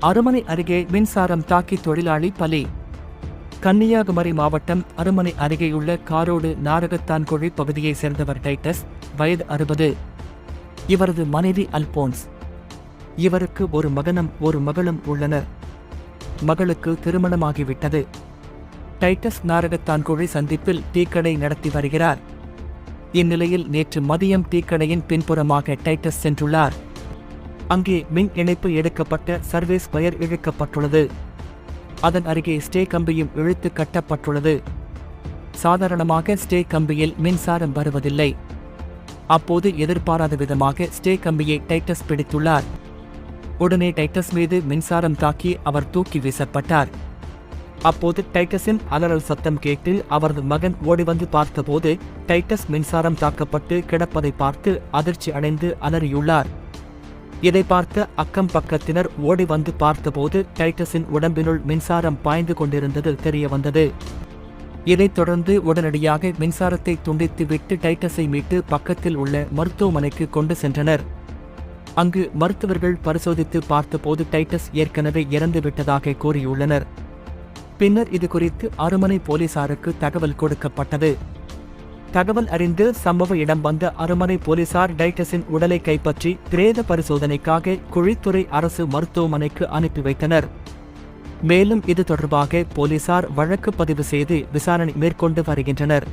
அருமனை அருகே மின்சாரம் தாக்கி தொழிலாளி பலி. கன்னியாகுமரி மாவட்டம் அருமனை அருகேயுள்ள காரோடு நாரகத்தான்குழி பகுதியைச் சேர்ந்தவர் டைட்டஸ் வயது அறுபது. இவரது மனைவி அல்போன்ஸ். இவருக்கு ஒரு மகனும் ஒரு மகளும் உள்ளனர். மகளுக்கு திருமணமாகிவிட்டது. டைட்டஸ் நாரகத்தான்குழி சந்திப்பில் டீக்கடை நடத்தி வருகிறார். இந்நிலையில் நேற்று மதியம் டீக்கடையின் பின்புறமாக டைட்டஸ் சென்றுள்ளார். அங்கே மின் இணைப்பு எடுக்கப்பட்ட சர்வீஸ் வயர் இழுக்கப்பட்டுள்ளது. அதன் அருகே ஸ்டே கம்பியும் இழுத்து கட்டப்பட்டுள்ளது. சாதாரணமாக ஸ்டே கம்பியில் மின்சாரம் வருவதில்லை. அப்போது எதிர்பாராத விதமாக ஸ்டே கம்பியை டைட்டஸ் பிடித்துள்ளார். உடனே டைட்டஸ் மீது மின்சாரம் தாக்கி அவர் தூக்கி வீசப்பட்டார். அப்போது டைட்டஸின் அலறல் சத்தம் கேட்டு அவரது மகன் ஓடிவந்து பார்த்தபோது டைட்டஸ் மின்சாரம் தாக்கப்பட்டு கிடப்பதை பார்த்து அதிர்ச்சி அடைந்து அலறியுள்ளார். இதை பார்த்த அக்கம் பக்கத்தினர் ஓடி வந்து பார்த்தபோது டைட்டஸின் உடம்பினுள் மின்சாரம் பாய்ந்து கொண்டிருந்தது தெரிய வந்தது. இதைத் தொடர்ந்து உடனடியாக மின்சாரத்தை துண்டித்துவிட்டு டைட்டஸை மீட்டு பக்கத்தில் உள்ள மருத்துவமனைக்கு கொண்டு சென்றனர். அங்கு மருத்துவர்கள் பரிசோதித்து பார்த்தபோது டைட்டஸ் ஏற்கனவே இறந்துவிட்டதாக கூறியுள்ளனர். பின்னர் இது குறித்து அருமனை போலீசாருக்கு தகவல் கொடுக்கப்பட்டது. தகவல் அறிந்து சம்பவ இடம் வந்த அருமனை போலீசார் டைட்டஸின் உடலை கைப்பற்றி பிரேத பரிசோதனைக்காக குழித்துறை அரசு மருத்துவமனைக்கு அனுப்பி வைத்தனர். மேலும் இது தொடர்பாக போலீசார் வழக்கு பதிவு செய்து விசாரணை மேற்கொண்டு வருகின்றனர்.